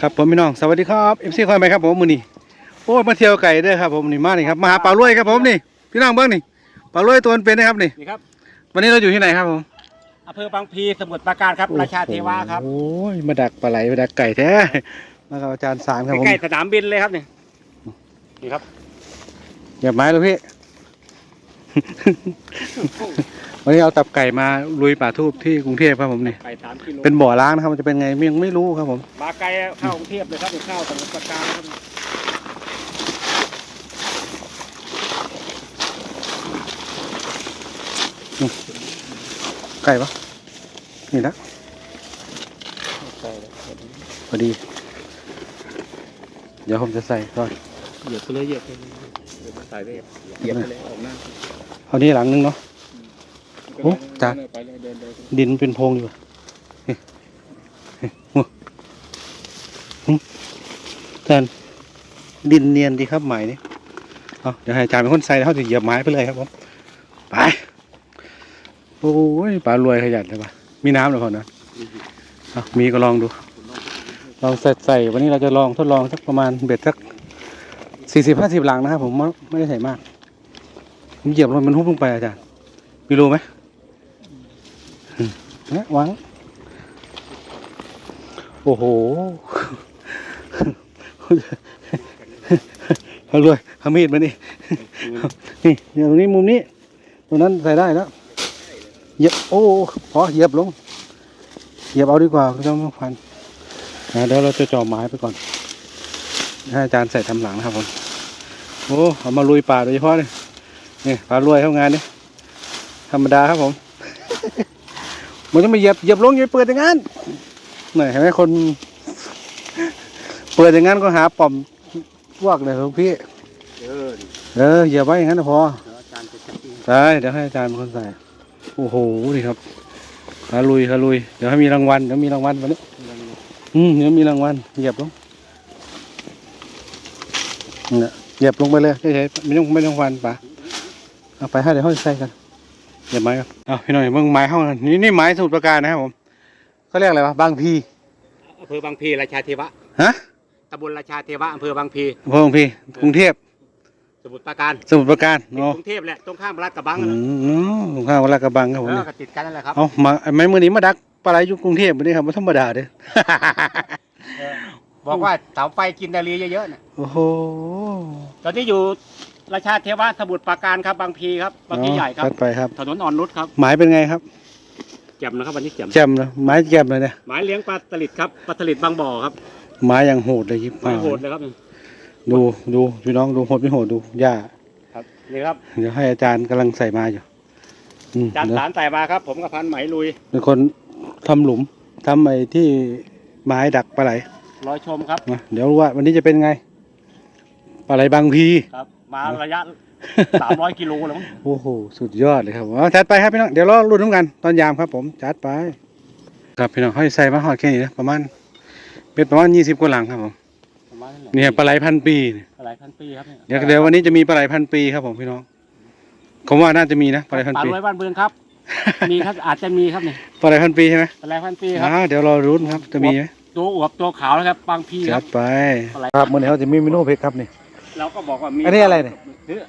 ครับผมพี่น้องสวัสดีครับเอฟซีคอยไหมครับผมมือนี่โอ้ยมาเที่ยวไก่เด้อครับผมนี่มานี่ครับมาหาปลาลวยครับผมนี่พี่น้องเบิ้งนี่ปลาลวยตัวมันเป็นนะครับนี่นี่ครับวันนี้เราอยู่ที่ไหนครับผมอำเภอบางพลีสมุทรปราการครับราชาเทวาครับโอ้ยมาดักปลาไหลมาดักไก่แท้มากับอาจารย์สารครับผมใกล้ๆสนามบินเลยครับนี่นี่ครับเหยียบไม้เลยพี่ วันนี้เอาตับไก่มาลุยป่าทูบที่กรุงเทพครับผมนี่ไปสามกิโลเป็นบ่อล้างนะครับ มันจะเป็นไงยังไม่รู้ครับผม มาไกลเข้ากรุงเทพเลยครับนี่เข้าสมุทรปราการครับไก่ปะนี่นะพอดี เดี๋ยวผมจะใส่ก่อนเหยียบไปเลยเหยียบไปเลยเดี๋ยวมาใส่ไปเหยียบไปเลยออกหน้าเอานี่หลังนึงเนาะ โอ้จ้ะไปเลยเดินเป็นโพรงอยู่อะนี่นี่โอ้หึอาจารย์ดินเนียนดีครับไหมนี่เอาเดี๋ยวให้อาจารย์เป็นคนใส่แล้วเขาจะเหยียบไม้ไปเลยครับผมไปโอ้ยปลารวยขยันเลยปะมีน้ำหรือเปล่านะเอามีก็ลองดู ลองใส่ใส่วันนี้เราจะลองทดลองสักประมาณเบ็ดสักสี่สิบห้าสิบหลังนะครับผมไม่ได้ใส่มากผมเหยียบลงมันหุบลงไปอาจารย์มีรูไหม นะวางโอ้โหเอาเลยเอามีดมานี่นี่ตรงนี้มุมนี้ ตรงนั้นใส่ได้แล้วเหยียบโอ้พอเหยียบลงเหยียบเอาดีกว่าคุณเจ้าไม่ฟันนะเดี๋ยวเราจะจ่อไม้ไปก่อนให้อาจารย์ใส่ทำหลังนะครับผมโอ้เอามาลุยป่าโดยเฉพาะเลยนี่ปลารวยเข้างานนี่ธรรมดาครับผม มันต้องไปเหยียบเหยียบลงอย่าไปเปิดอย่างนั้นหน่อยเห็นไหมคน เปิดอย่างนั้นก็หาป่อมพวกเลยครับพี่เดินเออเหยียบไว้อย่างนั้นนะพอเดี๋ยวอาจารย์จะจับเองได้เดี๋ยวให้อาจารย์เป็นคนใส่โอ้โหนี่ครับฮาลุยฮาลุยเดี๋ยวให้มีรางวัลเดี๋ยวมีรางวัลวันนี้อืมเดี๋ยวมีรางวัลเหยียบลงเนี่ยเหยียบลงไปเลยเฉยๆไม่ต้องไม่ต้องฟันป่ะเอาไปให้เดี๋ยวเขาใส่กัน เหยียบไม้ครับเอาพี่หน่อยเบิ่งไม้เข้ากันนี่นี่ไม้สมุดประการนะครับผมเขาเรียกอะไรวะบางพีอำเภอบางพลีราชาเทวะฮะตำบลราชาเทวะอำเภอบางพลีอำเภอบางพีกรุงเทพสมุทรปราการสมุทรปราการติดเนาะกรุงเทพแหละตรงข้ามรัฐกระบังอืนะมตรงข้ามวัดลาดกระบังครับผมเออเนี่ยก็ติดกันนั่นแหละครับ เอามาไอ้ไม้มือนี้มาดักปลาไหลอยู่กรุงเทพวันนี้ครับไม่ธรรมดาเด้อ บอกว่าเสาไฟกินดารีเยอะๆน่ะโอ้โห ตอนนี้อยู่ ราชาเทวะสมุทรปราการครับบางพลีครับบางพลีใหญ่ครับจัดไปครับ ถนนอ่อนนุชครับหมายเป็นไงครับแจ่มนะครับวันนี้แจ่มแจ่มเลยไม้แจ่มเลยเนี่ยหมายเลี้ยงปลาสลิดครับปลาสลิดบางบ่อครับไม้อย่างโหดเลยยิบหมายโหดเลยครับดูดูพี่น้องดูโหดไม่โหดดูหญ้าครับนี่ครับเดี๋ยวให้อาจารย์กำลังใส่มาอยู่อืมจานเดี๋ยวสารใส่มาครับ ผมกับพันไหมลุยเป็นคนทำหลุมทำไอ้ที่ไม้ดักปลาไหลรอยชมครับมาเดี๋ยวรู้ว่าวันนี้จะเป็นไงปลาไหลบางพีครับ มาระยะสามร้อยกิโลแล้วมั้งโอ้โหสุดยอดเลยครับเอาจัดไปครับพี่น้องเดี๋ยวรอรุ่นน้ำกันตอนยามครับผมจัดไป ครับพี่น้องให้ใส่มาหอดแค่นี้นะประมาณเป็นประมาณยี่สิบกว่าหลังครับผมประมาณนั้นแหละเนี่ยปลาไหลพันปีเนี่ยหลายพันปีครับนี่เดี๋ยวเดี๋ยววันนี้จะมีปลาไหลพันปีครับผมพี่น้องผมว่าน่าจะมีนะปลาไหลพันป่าปีรวยบ้านเบืองครับมีครับอาจจะมีครับนี่ปลาไหลพันปีใช่ไหมหลายพันปีครับอ่าเดี๋ยวรอรุ่นครับจะมีไหมตัวอวบตัวขาวนะครับบางพีคจัรัดบไปปลาไหลครับมื่อนี้เขาจะมีเมนูเพกครับนี่ เราก็บอกว่ามีอันนี้อะไรเนี่ยเนื้อ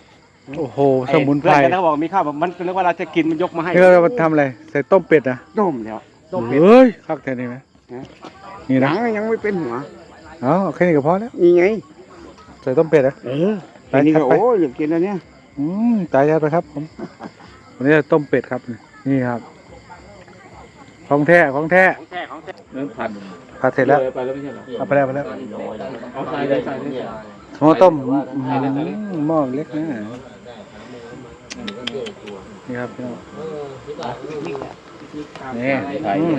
โอ้โห สมุนไพรเพื่อนกันเขาบอกมีข้าวมันเรียกว่าเราจะกินมันยกมาให้นี่เราทำอะไร ใส่ต้มเป็ดนะต้มแล้วต้มเป็ด เฮ้ยคักแท้นี่ไหมฮะ นี่หนันะงยังไม่เป็นหัวเอาแค่นี้ก็พอแล้ว นี่ไงใส่ต้มเป็ดนะ เออไปอันนี้ครัก็บไป โอ้ยอยากกินอันเนี้ยอืมตายแล้วไปครับผมวันนี้จะต้มเป็ดครับ นี่ครับของแท้ของแท้ของแท้ของแท้เริ่มผัดผัดเสร็จแล้วไปแล้วไม่ใช่เหรอเอาไปแล้วไปแล้ว เอาใส่เลยใส่เลย หม้อต้มอืมหม้อเล็กนะนี่ครับพี่น้องนี่อืม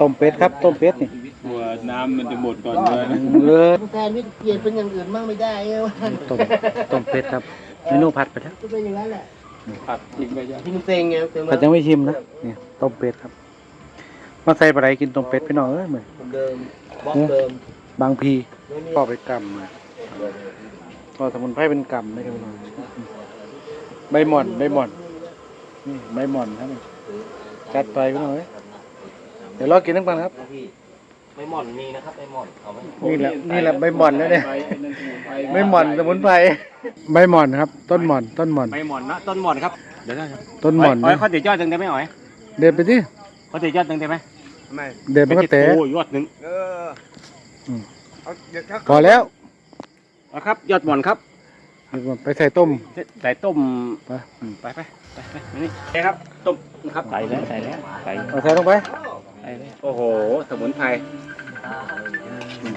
ต้มเป็ดครับ ต้มเป็ดนี่กลัวน้ำมันจะหมดก่อนด้วยนะเลยแทนนี่เปลี่ยนเป็นอย่างอื่นบ้างไม่ได้ไงวะต้มต้มเป็ดครับเมนูผัดไปแล้วก็เป็นอย่างนั้นแหละผัดทิ้งไปจ้ะทิ้งเซ็งไงเต็มผัดยังไม่ชิมนะนี่ต้มเป็ดครับมาใส่ปลาไหลกินต้มเป็ดพี่น้องเอ้ยเหมือนเดิมบล็อกเดิมบางพีไม่มีก็ไปกำมา ก็สมุนไพรเป็นกำนะครับพี่น้องใบหม่อนใบหม่อนนี่ใบหม่อนครับจัดไปพี่น้องเอ้ยเดี๋ยวรอกินน้ำกันครับ ใบหม่อนมีนะครับใบหม่อนเอาไหมนี่แหละนี่แหละใบหม่อนนะเนี่ยไปไอ้นั่นสมุนไพรใบหม่อนสมุนไพรใบหม่อนครับ ต้นหม่อนต้นหม่อนใบหม่อนนะต้นหม่อนครับเดี๋ยวนะต้นหม่อนอ๋อยเขาเด็ดยอดหนึ่งได้ไหมอ๋อยเดินไปที่เขาเด็ดยอดหนึ่งได้ไหมเดินมันก็แตะโอ้ยอดหนึ่งพอแล้ว เอาครับ ยอดหม่อนครับไปใส่ต้ม ใส่ต้มไปอืมไปไปไปไปมานี่ใช่ครับต้มนะครับใส่แล้วใส่แล้วใส่เอาใส่ลงไปใส่แล้วโอ้โห สมุนไพร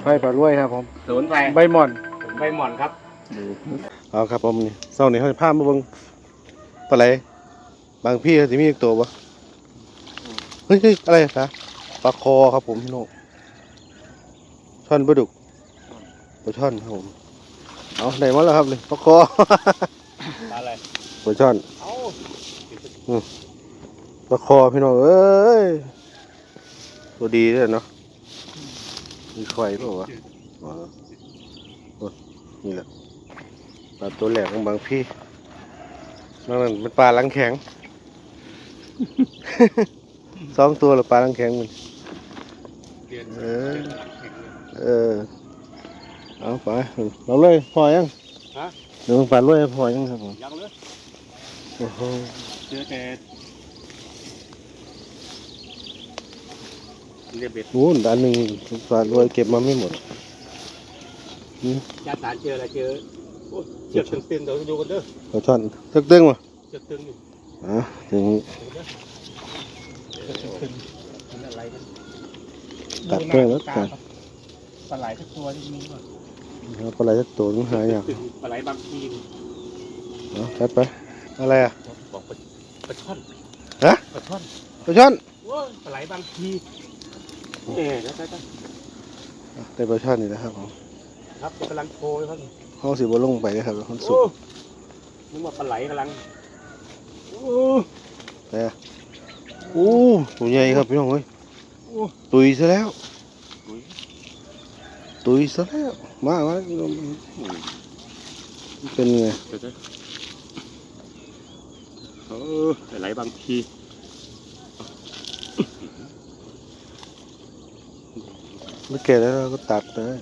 ไฟปลารวยครับผมสมุนไพรใบหม่อนใบหม่อนครับเอาครับผมนี่เศร้านี่เขาจะพามาเบิ่งปลาไหลบางพี่เขาจะมีอีกตัวบ่เฮ้ยเฮ้ยอะไรนะปลาคอครับผมพี่น้องช่อนปลาดุกปลาช่อนครับผม เอาได้มาแล้วครับนี่ปลาคออะไรปลาช่อนอืมปลาคอพี่น้องเอ้ยตัวดีด้วยเนาะมีไข่เปล่าวะอ๋อโอ้นี่แหละปลาตัวแหลกของบางพี่นั่นเป็นปลาลังแข็งสองตัวหรือปลาลังแข็งมันเออเออ เอาไปเราเลยพอยังฮะเดี๋ยวมันปลาด้วยพอยังครับผมยังเลยโอ้โหเจอแต่เรียบเบ็ดโอ้โหด้านหนึ่งปลาด้วยเก็บมาไม่หมดยาสารเจออะไรเจอโอ้เชือกตึงๆเดี๋ยวดูกันเด้อปลาช่อนตึกตึงมาเชือกตึงอยู่อะถึงมันอะไรกันตัดเพื่อนแล้วกันปลาไหลสักตัวที่มีก่อน เอาปลาไหลสักตัวนึงหายากตึงปลาไหลบางทีเอาจัดไป อะไรอะ บอกปลาปลาช่อนฮะ ปลาช่อนปลาช่อนโอ้ยปลาไหลบางทีเอ๊ะแล้วๆอะได้ปลาช่อนนี่นะครับผมๆครับกำลังโชยครับห้องสิบลงไปนะครับคนสุโอ้ดนึกว่าปลาไหลกำลังโอ้แต่โอ้ตัวใหญ่ครับพี่น้องเอ้ยตุยซะแล้ว ตุยซะแล้วมามาพี่น้องเป็นไงเดี๋ยวๆเออปลาไหลบางทีเมื่อแก่แล้วเราก็ตัดเลย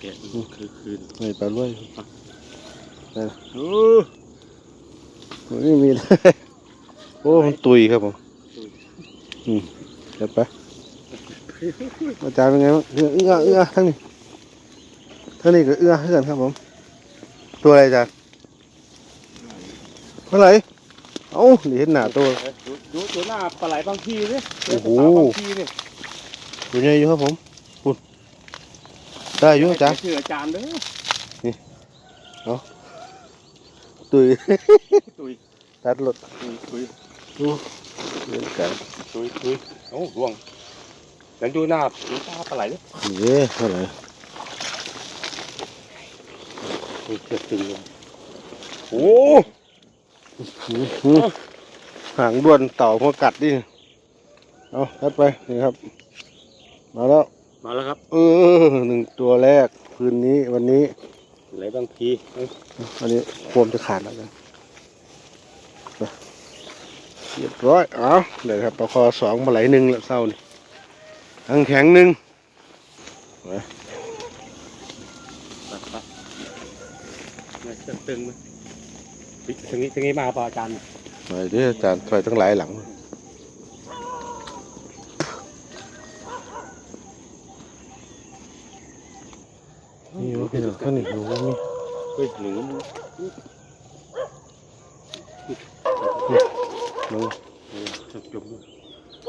แกะคือคืนไม่ปลาด้วยเออไม่มีเลยโอ้มันตุยครับผมอืมเดี๋ยวไป อาจารย์เป็นไงบ้างเอื้อเอื้อเอื้อทั้งนี้ทั้งนี้ก็เอื้อให้กันครับผม ตัวอะไรอาจารย์เมื่อไหร่เอ้าเห็นหน้าตัว ดูดูดูหน้าปลาไหลบางทีนี่โอ้โหบางทีนี่ตัวใหญ่อยู่ครับผมปุ่นได้อยู่อาจารย์ชื่ออาจารย์เด้อตุย ตุยตัดรถตุยตุยดูเหมือนกัน ตุยตุยโอ้ร่วง แล้วดูหน้าดูตาปลาไหลดิเย้เท่าไหร่ตุยเชือกตึงเลยโอ้อื้อหือหางด้วนเต่าพอกัดดิเอาทัดไปนี่ครับ มาแล้ว มาแล้วครับ เออหนึ่งตัวแรกคืนนี้วันนี้ปลาไหลบางทีเอ้ยอันนี้โคมจะขาดแล้วกันไปเรียบร้อย เอาเดี๋ยวครับปลาคอสองปลาไหลหนึ่งแล้วเศร้านี่ ทั้งแข็งหนึ่งไปไปเนี่ยเชือกตึงมั้ยปิ๊กทางนี้ทางนี้มาปล่าอาจารย์หน่อยเด้อาจารย์ถอยตั้งหลายหลังนี่วะพี่น้องข้างนี้ดูว่ามีเฮ้ยหนึ่งน้องเชือกจมด้วย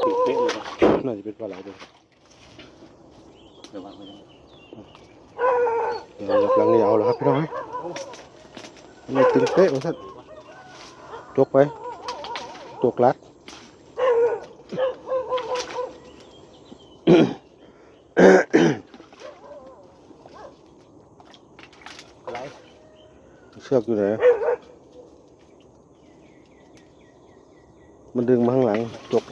ติดเป๊ะเลยครับน่าจะเป็นปลาไหลด้วย เดี๋ยววางไว้นะเดี๋ยวเรากำลังเหนียวแล้วครับพี่น้องเอ้ยอันนี้ตึงเป๊ะมาสักจกไปจกลัดอะไรเชือกอยู่ไหนมันดึงมาข้างหลังจก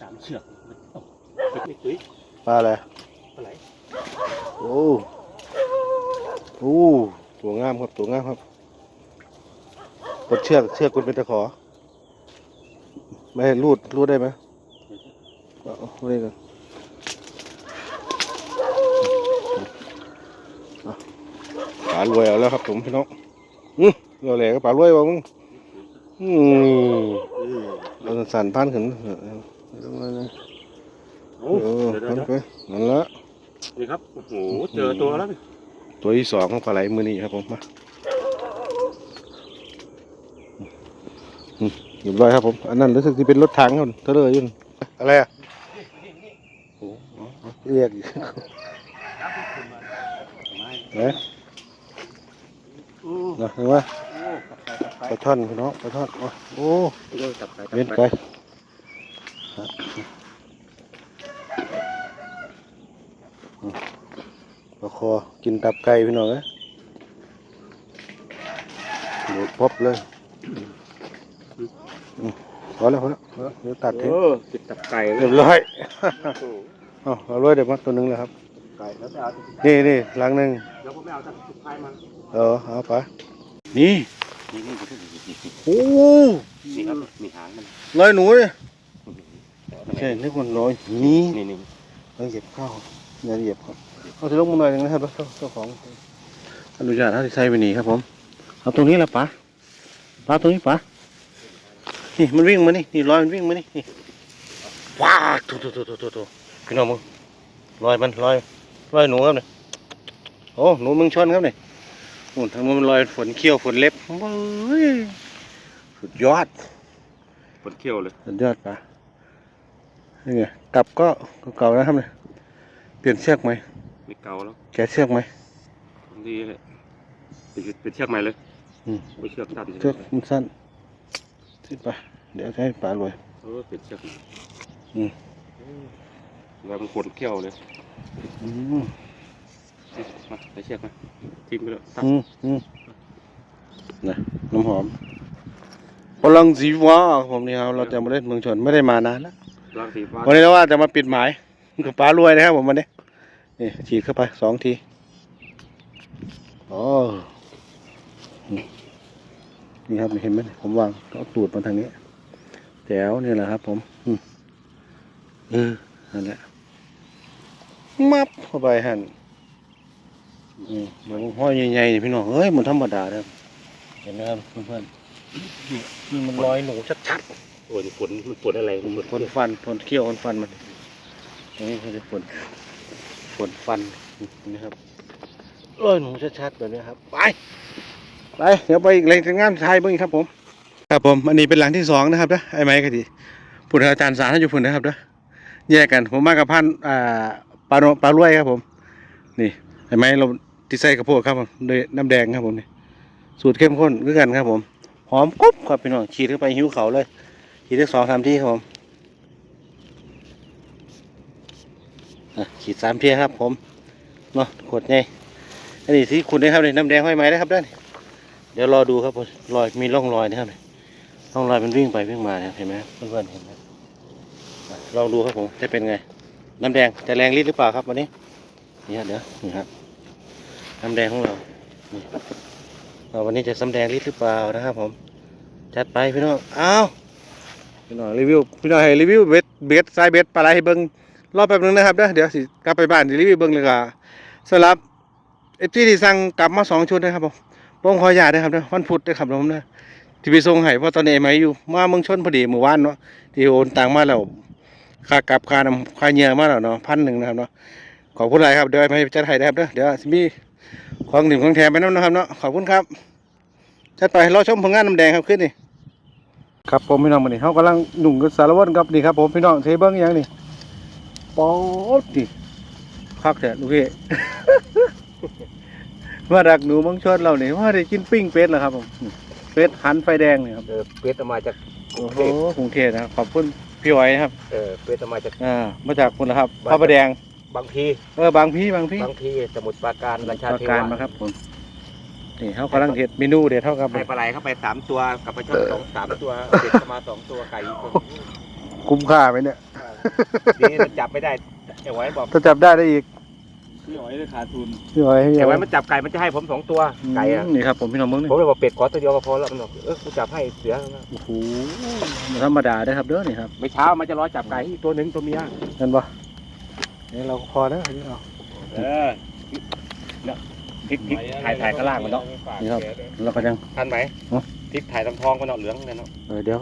สามเชือกโอ้ไม่ตุ้ย ปลาอะไร อะไร โอ้โอ้ตัวงามครับตัวงามครับกดเชือกเชือกคุณเป็นตะขอ ไม่ให้รูดรูดได้ไหมเอารูดได้กันเอาปลารวยเอาแล้วครับผมพี่น้องอือเราแหลกปลารวยบ่มึงอืมเราสั่นพันขึ้นเออเออเออพันไปนั่นละ นี่ครับ โอ้โห เจอตัวแล้วนี่ตัวที่สองของปลาไหลมือนี้ครับผมมาอืมเรียบร้อยครับผม อันนั้นรู้สึกที่เป็นรถถังครับเทเลอร์อยุ่นอะไรอะโอ้โหเรียกอีกเอ๊ะนะเห็นไหมปลาช่อนพี่น้องปลาช่อน โอ้โอ้จับไปเว้นไกลปลา คอ กินตับไก่พี่น้องเอ้ยโดดพบเลยอืมพอแล้วพอแล้วพอแล้วเดี๋ยวตัดทิ้งเออติดตับไก่เลเรียยบร้อยเอาเอาร้อยเดี๋ยวมาตัวหนึงเลยครับ ไก่แล้วไปเอาติดนี่นี่หลังหนึ่งเดี๋ยวผมไปเอาตับสุดท้ายมาเออเอาไปนี่นี่นี่โอ้นี่ครับมีหางมันร้อยหนูเลยใช่นึกว่าร้อยนี่นี่นี่ต้องเหยียบเข้าอย่าเหยียบครับ เอาถือลงมาหน่อยหนึงนะครับเจ้าเจ้าของอนุญาตให้ใช้ไปนี่ครับผม เอาตรงนี้แหละป๋าป๋าตรงนี้ป๋านี่มันวิ่งมานี่นี่รอยมันวิ่งมานี่นี่ว้าทุทุทุทุทุทุพี่น้องมึงรอยมันรอยรอยหนูครับเนี่ยโอ้หนูมึงชนครับเนี่ยโอ้ทางนู้นมันรอยฝนเขี้ยวฝนเล็บเฮ้ยสุดยอดปวดเขี้ยวเลยสุดยอดป๋านี่ไงกลับก็เก่าๆนะครับเนี่ยเปลี่ยนเชือกไหม ไม่เกาแล้วแกะเชือกไหมดีเลยเป็นเป็นเชือกใหม่เลยอืมไม่เชือกสั้นเชือกมันสั้นสิไปเดี๋ยวจะให้ป๋ารวยเออเป็นเชือกอืมแล้วมันปวดเขี้ยวเลยอืมมาใส่เชือกมาทิ้งไปเลยตัดอืมอืมนะน้ำหอมพลังสีฟ้าผมนี่ครับเราจะมาเล่นเมืองชนไม่ได้มานานแล้วร่างสีฟ้าวันนี้เราว่าจะมาปิดหมายกับป๋ารวยนะครับผมวันนี้ นี่ฉีดเข้าไปสองทีอ๋อนี่ครับเห็นไหมผมวางเอาตูดมาทางนี้แจ๋วนี่แหละครับ ผมอืมเออนั่นแหละมับเข้าไปหันอืมมันห้อยใหญ่ๆนี่พี่น้องเฮ้ยมันธรรมดาครับเห็นไหมครับเพื่อนๆนี่นี่มันรอยหนูชัดโอ้ยฝนมันปวดอะไรๆมันปวดฝนฟันฝนเขี้ยวฝนฟันมันนี่คือฝน ฝนฟันนี่ครับรอยหนูชัดๆแบบนี้ครับ ไป ไป เดี๋ยวไปอีกแรงงานไทยเบ้างครับผม ครับผม อันนี้เป็นหลังที่สองนะครับนะไอ้ไม้กะทิพุ่นอาจารย์สารให้อยู่พุ่นนะครับนะแยกกันผมมากับพันอ่าปลาโนปลารวยครับผม นี่ไอ้ไม้เราที่ใส่กระโพดครับผมโดยน้ำแดงครับผมนี่สูตรเข้มข้นคือกันครับผม หอมกรุบครับพี่น้องฉีดเข้าไปหิวเขาเลยฉีดได้สองสามที่ครับผม อะฉีดสามเทียครับ ผมเนาะขวดใหญ่อันนี้ที่คุณได้ครับนี่น้ำแดงห้อยไม้นะครับด้านเดี๋ยวรอดูครับผมรอยมีร่องรอยนะครับนี่ร่องรอยมันวิ่งไปวิ่งมาเนี่ยเห็นไหมเพื่อนๆเห็นไหมลองดูครับผมจะเป็นไง น้ำแดงจะแรงฤทธิ์หรือเปล่าครับวันนี้นี่ฮะเดี๋ยวนี่ครับน้ำแดงของเราเราวันนี้จะสำแดงฤทธิ์หรือเปล่านะครับ ผมจัดไปพี่น้องอ้าวพี่น้องรีวิวพี่น้องให้รีวิวเบ็ดเบ็ดทรายเบ็ดปลาไหลให้เบิ้ง รอแป๊บนึงนะครับเด้อเดี๋ยวสิกลับไปบ้านสิรีวิวเบิ้งเลยก็สำหรับเอฟซีที่สั่งกลับมาสองชุดนะครับผมผมขออนุญาตนะครับเด้อวันพุธนะครับผมเด้อที่ไปส่งให้เพราะตอนนี้ไม่อยู่มาเมืองชนพอดีเมื่อวานเนาะที่โอนตังมาแล้วค่ากลับค่านำค่าเหยื่อมาแล้วเนาะพันหนึ่งนะครับเนาะขอบคุณหลายครับเดี๋ยวให้จัดให้นะครับเด้อเดี๋ยวสิมีของหนึ่งของแถมไปน้ำนะครับเนาะขอบคุณครับจัดไปรอชมผลงานน้ำแดงครับขึ้นนี่ครับผมพี่น้องวันนี้เขากำลังหนุ่งกับสารวัตรครับนี่ครับผมพี่น้องเทเบิ้งยังนี่ ป๊อดดิคักแท้ลูกพี่มาดักหนูมังชดเราเนี่ยว่าได้กินปิ้งเป็ดแล้วครับผมเป็ดหันไฟแดงนี่ครับเออเป็ดเอามาจากกรุโอ้งโหเทพกรุงเทพนะครับขอบคุณพี่อ้อยนะครับเออเป็ดเอามาจาก อ่ามาจากคุณนะครับพระประแดงบางพีเออบางพี่บางพี่บางพีสมุทรปราการราชาประเทการวะมาครับผมนี่เขากำลังเห็ดเมนูเด็ดเท่ากับให้ปลาไหลเข้าไปสามตัวกับปลาช่อนสองสามตัวเด็ดเข้ามาสองตัวไก่อีกตัวคุ้มค่าไหมเนี่ย นี่มันจับไม่ได้ไอ้ไว้บอกถ้าจับได้ได้อีกพี่อ๋อยได้ขาดทุนพี่อ้อยพี่แต่อ้อว่ายมันจับไก่มันจะให้ผมสองตัวไก่อะนี่ครับผมพี่น้องเมืองนี่ผมเลยบอกเป็ดขอตัวเดียวก็พอแล้วมันบอกเออกูจับให้เสือโอ้โหบ่ธรรมดาได้อครับเด้อนี่ครับไม่เช้ามันจะรอจับไก่อีกตัวหนึ่งตัวเมียเห็นปะนี่เราก็พอแล้วอันนี้เอาเออเนี่ยพริกพริกถ่ายถ่ายข้างล่างมันเนาะนี่ครับเราก็ยังทันไหมฮะพริกถ่ายทำทองมันเนาะเหลืองเลยเนาะเออเดี๋ยว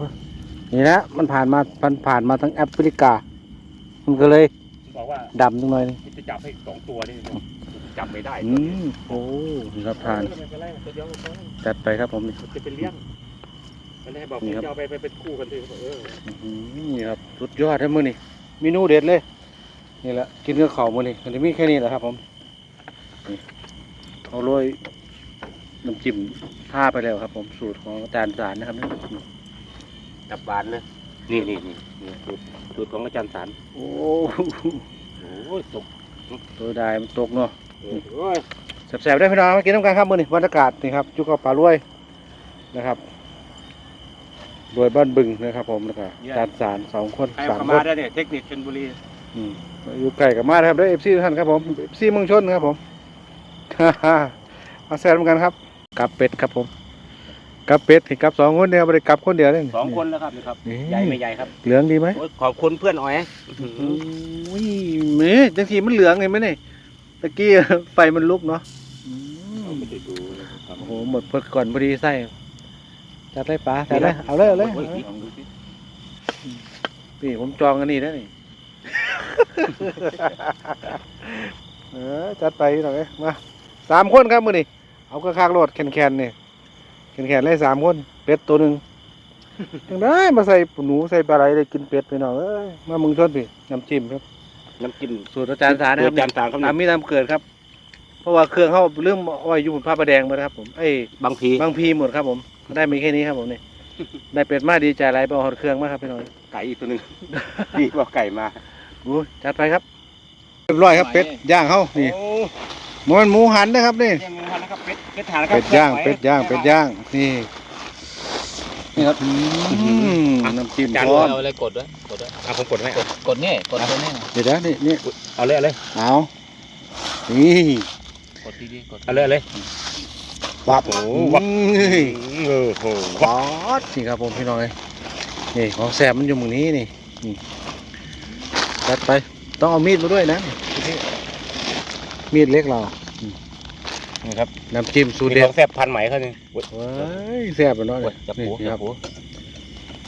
นี่นะมันผ่านมามันผ่านมาทั้งแอฟริกา มันก็เลยมันบอกว่าดำจังเลยนี่จะจับให้สองตัวนี่จับไม่ได้อืมโอ้นี่ครับทานไม่เป็นไรตัวเดียวก็พอจัดไปครับผมนี่มันจะเป็นเลี้ยงมันให้บอกนี่พี่ครับจะเอาไปไปเป็นคู่กันสิเอออื้อหือนี่ครับสุดยอดครับมือนี่เมนูเด็ดเลย นี่แหละกินกับข้าวมือนี่มันจะมีแค่นี้แหละครับผมนี่เอาโรยน้ำจิ้มท่าไปแล้วครับ ผมสูตรของอาจารย์สารนะครับนี่ จับบานนะ นี่นี่นี่นี่สูตรสูตรของอาจารย์สารโอ้โอ้ยตกตัวได้มันตกเนาะเออโอ้ยแสบๆได้พี่น้องมากินน้ำกันครับมือนี่บรรยากาศนี่ครับจุกกับปลารวยนะครับรวยบ้านบึงนะครับ ผมแล้วก็อาจารย์สารสองคนใครสามเข้าคมานได้เนี่ยเทคนิคชลบุรีอืมอยู่ไก่กับมานะครับด้วยเอฟซีท่านครับผมเอฟซีเมืองชนครับผมมาแซมกันครับกับเป็ดครับผม กับเป็ดที่กับสองคนเดียวไม่ได้กับคนเดียวเลย สองคนแล้วครับนะครับนี่ ใหญ่ไม่ใหญ่ครับเหลืองดีไหมโอ้ยขอบคุณเพื่อนอ๋อยโอ้ยเมบางทีมันเหลืองไงไหมเนี่ยตะกี้ ไฟมันลุกเนาะอืมไม่ได้ดูนะครับโอ้โหหมดเพิดก่อนพอดีไส้จัดเลยป๋าจัดเลยเอาเลยเอาเลยเอาเลยลองดูสินี่ผมจองอันนี้แล้วนี่ เออจัดไปหน่อยมาสามคนครับมือนี่เอากระคางโหลดแคนแคนๆนี่แค นแคนๆเลยสามคนเป็ดตัวหนึ่งยังได้มาใส่หนูใส่ปลาไหลได้กินเป็ดไปหน่อยเอ้ยมามึงชนพี่น้ำจิ้มครับ น้ำจิ้มสูตรอาจารย์สารนะครับอาจารย์สารครับตามมีตามเกิดครับ เพราะว่าเครื่องเขาเรื่องอ้อยอยู่บนผ้าประแดงหมาครับผมไอ้ยบางทีบางพีหมดครับผม ได้มีแค่นี้ครับผมนี่ ได้เป็ดมาดีใจไรไปเอาหอดเครื่องมาครับพี่น้อยไก่อีกตัวหนึ่งพี่บอกไก่มา อู้จัดไปครับ เรียบร้อยครับเป็ดย่างเขานี่ โอ้ มันหมูหันนะครับนี่ยังมีพันนะครับเป็ดเป็ดฐานนะครับเป็ดย่างเป็ดย่างเป็ดย่างนี่นี่ครับอืมน้ำจิ้มพร้อมเอาอะไรกดด้วยกดด้วยเอาผมกดให้กดกดนี่กดตัวนี้เดี๋ยวนะนี่นี่เอาเลยเอาเลยเอานี่กดดีๆกดเอาเลยเอาเลยปับโอ้โอ้วับยเออโหป๊อดนี่ครับผมพี่น้อยนี่ของแสบมันอยู่ตรงนี้นี่นี่จัดไปต้องเอามีดมาด้วยนะนี่ มีดเล็กเรานี่ครับน้ำจิ้มสูตรมีเด็ขดองแซ่บพันไหมเขานี่ว้ายแสบไปเนาะโอ้ยจับนี่หูนี่จัครับบหู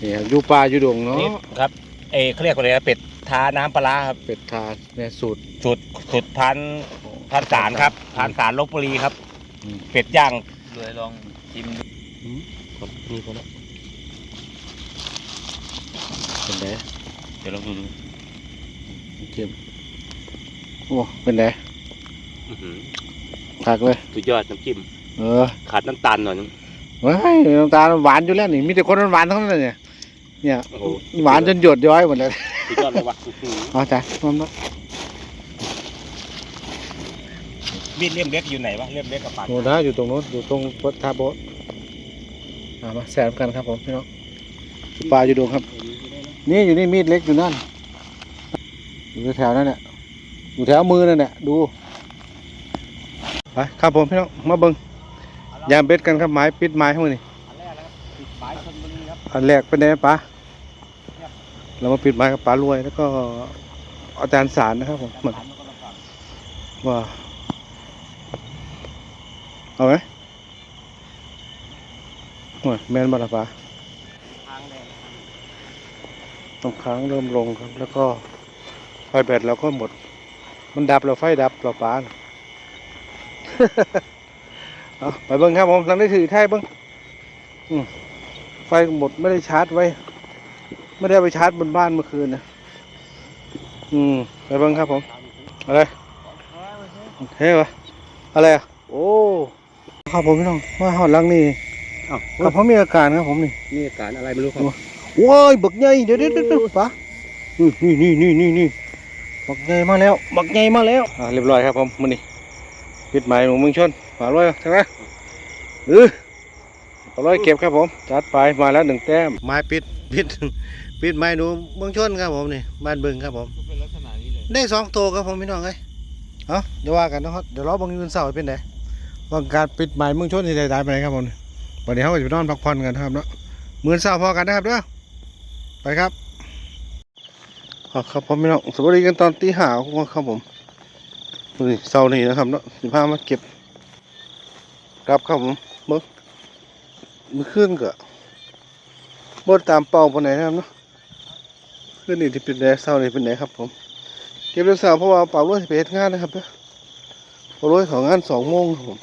นี่ครับอยู่ป่าอยู่ดงเนาะนี่ครับเอยเขาเรียกว่าอะไรนะเป็ดทาน้ำปลาร้าครับเป็ดทาเนี่ยสูตรสุดสุดพันพันสารครับพันสารลบบุรีครับอืมเป็ดย่างเลยลองชิมดูนี่คนละเป็นไงเดี๋ยวลองดูดูจิ้มโอ้เป็นไง อื้อหือคักเลย สุดยอดน้ำจิ้มเออขาดน้ำตาลหน่อยนึงว้ายน้ำตาลหวานอยู่แล้วนี่มีแต่คนหวานๆทั้งนั้นเลยเนี่ยเนี่ยโอ้โหหวานจนหยดย้อยหมดเลยสุดยอดเลยว่ะอื้อหือเอาจ้ะมามามีดเล่มเล็กอยู่ไหนวะเล่มเล็กกับปากโน่นนะอยู่ตรงโน้นอยู่ตรงวัดท่าโบ๊ทอ่ามาแซมกันครับผมพี่น้องปลาอยู่ดงครับ นี่อยู่นี่มีดเล็กอยู่นั่นอยู่แถวนั่นแหละอยู่แถวมือนั่นแหละดูไป ครับผมพี่น้องมาเบิ้งยามเบ็ดกันครับไม้ปิดไม้ให้มือนี่อันแรกนะครับปิดปลายชนบุรีครับอันแรกเป็นไงปลาเรามาปิดไม้กับปลารวย แล้วก็อาจารย์สารนะครับผมมันว่าเอาไหมโอ้ยแมนบาละปลาทางแรกต้องค้างเริ่มลงครับ แล้วก็ไฟแบตเราก็หมด มันดับเราไฟดับเราปลาน่ะ เอาไปเบิ้งครับผมหลังได้ถือไทยเบิ้งอืมไฟหมดไม่ได้ชาร์จไว้ ไม่ได้เอาไปชาร์จบนบ้านเมื่อคืนนะอืม ไปเบิ้งครับผม อะไรเฮ้ยวะอะไรอะโอ้ครับผมพี่น้องว่าหอดหลังนี่อ้าวกับเขามีอาการครับผมนี่นี่อาการอะไรไม่รู้ครับโว้ยบักใหญ่เดี๋ยวเดี๋ยวเดี๋ยวเดี๋ยวปะนี่นี่นี่นี่นี่บักใหญ่มาแล้ว บักใหญ่มาแล้วอ่าเรียบร้อยครับผมมันนี่ ปิดหมายหนูเมืองชนฝาร้อยใช่ไหมเออฝาร้อยเก็บครับผมจัดไปมาแล้วหนึ่งแต้มไม้ปิดปิดปิดไม้หนูเมืองชนครับผมนี่บ้านบึงครับผมเป็นลักษณะนี้เลยได้สองตัวครับผมพี่น้องเอ้ยเอาเดี๋ยวว่ากันนะครับเดี๋ยวรอเบางยืนเสาร์เป็นไงว่าการปิดหมายเมืองชนที่ใดๆไปไหนครับผมวันนี้เขาก็จะไปนอนพักผ่อนกันนะครับเนาะมือเสาร์พอกันนะครับเด้อไปครับเอาครับผมพี่น้องสวัสดีกันตอนตีห้าครับผม นี่เสาร์นี้นะครับเนาะสิพามาเก็บกลับครับผมเมื่อมื่อคืนก็บดตามเป้าปนไหนนะครับเนาะคืนนี้ที่เป็นแดเสาร์นี้เป็นไหนครับผมเก็บเรื่องสาวเพราะว่าเป่าลวดสิไปเฮ็ดงานนะครับเด้อเป่าลวดของงานสองโมงครับผม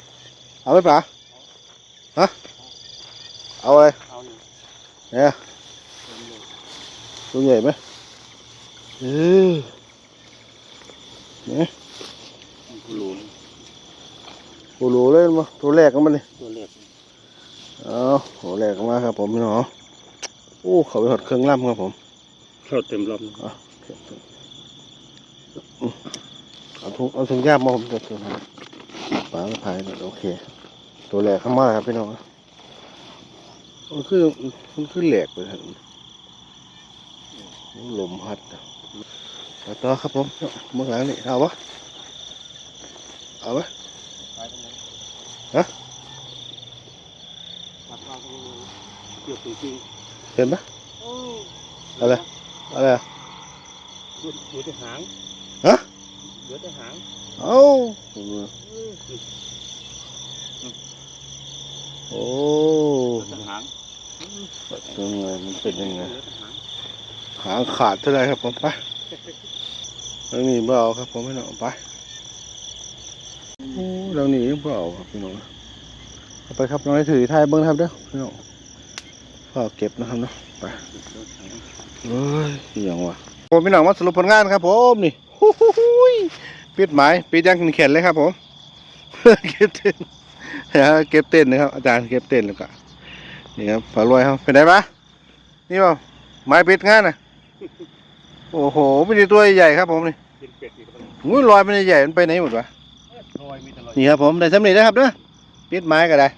เอาไหมป๋าฮะเอาอะไรเอาอยู่เนี่ยตัวใหญ่ไหมเออเนี่ย ผู้หลวงโอ้โหเลยมาตัวแรกก็มันเลยตัวเล็กเอาตัวแรกก็มาครับผมพี่น้องโอ้เขาไปหดเครื่องล่ำครับผมเข้าเต็มลเอาถุงเอาถุงยากมาผมจะถุงปลาพายหน่อยโอเค ตัวแรกเข้ามาครับพี่น้องมันคือมันคือแหลกไปทางลมพัดไปต่อครับผมเมื่อหลังนี่เอาวะ เอาวะฮะเกี่ยวจริงเห็นปะๆโอ้อะไร อะไรอะเหลือแต่หาง ฮะเหลือแต่หาง เอ้าโอ้เหลือแต่หางยังไงมันเป็นยังไงเหลือแต่หางหางขาดเท่าไรครับผมไปเรื่องนี้เบเอาครับผมพี่น้องไปโอ้ เรื่องนี้เบเอาครับพี่น้องเอาไปครับน้องให้ถือไทยเบิ้งครับเด้อพี่น้องฝากเก็บนะครับเนาะไปเฮ้ยอหย่างวะผมพี่น้องมาสรุปผลงานครับผมนี่ฮู้ฮู้ฮู้ยปิดหมายปิดยังแขนเลยครับผมเก็บเต้นเก็บเต้นนะครับอาจารย์เก็บเต้นแล้วก็นี่ครับฝารวยครับเป็นไงปะนี่เปล่าไม้ปิดงานนะโอ้โหไม่ได้ตัวใหญ่ครับผมนี่เป็นเป็ดอีกแล้วงูลอยมันใหญ่มันไปไหนหมดวะลอยมีแต่ลอย นี่ครับผมได้สำเร็จแล้วครับเด้อปิดไม้ก็ได้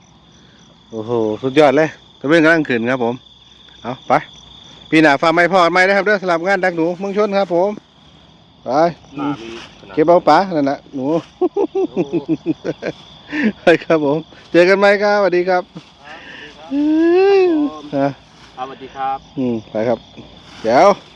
โอ้โหสุดยอดเลยตะเวนกำลังขึ้นครับผมเอาไปพี่หนาฟ้าไม้พอดไม้นะครับเด้อสลับงานดักหนูเมืองชนครับผมไปหน้ามีขนาดเก็บเอาปลานั่นนะหนูโอ้ไปครับผม เจอกันไหมครับสวัสดีครับอะสวัสดีครับอืมไปครับเดี๋ยว